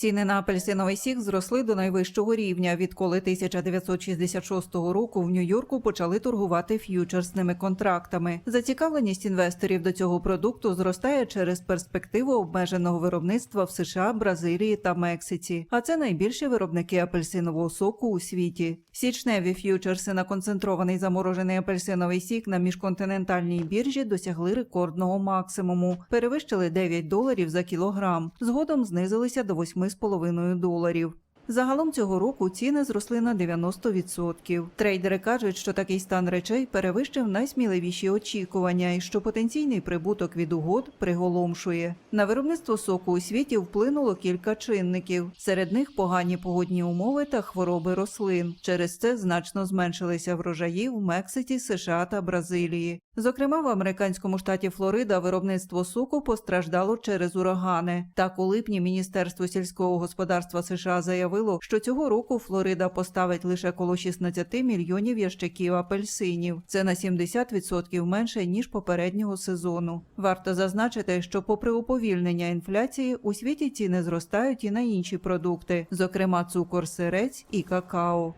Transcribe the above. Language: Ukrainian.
Ціни на апельсиновий сік зросли до найвищого рівня, відколи 1966 року в Нью-Йорку почали торгувати ф'ючерсними контрактами. Зацікавленість інвесторів до цього продукту зростає через перспективу обмеженого виробництва в США, Бразилії та Мексиці. А це найбільші виробники апельсинового соку у світі. Січневі ф'ючерси на концентрований заморожений апельсиновий сік на міжконтинентальній біржі досягли рекордного максимуму, перевищили 9 доларів за кілограм. Згодом знизилися до 8,5 доларів. Загалом цього року ціни зросли на 90%. Трейдери кажуть, що такий стан речей перевищив найсміливіші очікування і що потенційний прибуток від угод приголомшує. На виробництво соку у світі вплинуло кілька чинників. Серед них погані погодні умови та хвороби рослин. Через це значно зменшилися врожаї в Мексиці, США та Бразилії. Зокрема, в американському штаті Флорида виробництво соку постраждало через урагани. Так, у липні Міністерство сільського господарства США заявило, що цього року Флорида поставить лише коло 16 мільйонів ящиків апельсинів. Це на 70% менше ніж попереднього сезону. Варто зазначити, що попри уповільнення інфляції у світі ціни зростають і на інші продукти, зокрема цукор, сирець і какао.